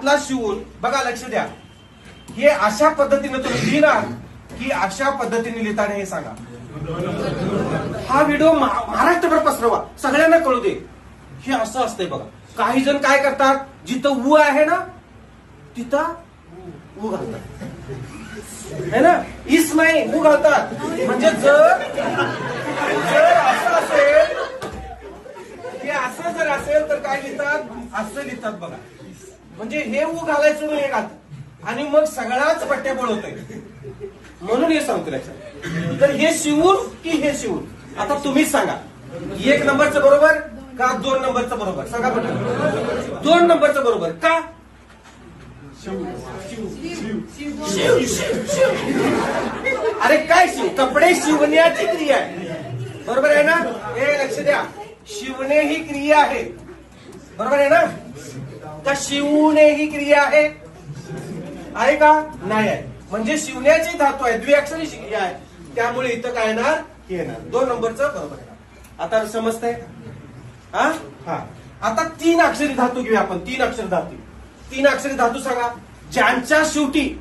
हातला शिवून बघा लक्ष द्या. हे अशा पद्धतीने तुम्ही लिहिणार की अशा पद्धतीने लिहिताना हे सांगा. हा व्हिडिओ महा- महाराष्ट्रभर पसरवा. सगळ्यांना कळू दे. हे असं असतंय बघा. काही जण काय करतात? जिथं ऊ आहे ना तिथं उ घालतात. है ना? इस नाही ऊ घालतात. म्हणजे जर जर असं असेल हे असं जर असेल तर काय लिहितात? असं लिहितात बघा. म्हणजे हे ऊ घालायचं नाही हे घालतात आणि मग सगळाच पट्ट्या पळवतोय म्हणून हे सांगतो लक्षात. तर हे शिवूर की हे शिवूर आता तुम्हीच सांगा. एक नंबरचं बरोबर का दोन नंबरचं बरोबर? सांगा पटकन. दोन नंबरचं बरोबर का? शिव शिव. अरे काय शिव? कपडे शिवण्याची क्रिया आहे. बरोबर आहे ना? हे लक्ष द्या. शिवणे ही क्रिया आहे. बरोबर आहे ना? का शिवणे ही क्रिया आहे. आहे का? नाही आहे. म्हणजे शिवण्याची धातू आहे द्विअक्षरी क्रिया आहे. त्यामुळे इथं काय येणार? हे येणार. दोन नंबरचं बरोबर आहे. आता समजतंय? हा? हा. आता तीन अक्षरी धातू घेऊया आपण. तीन अक्षर धातू. तीन अक्षरी धातू सांगा. ज्यांच्या शेवटी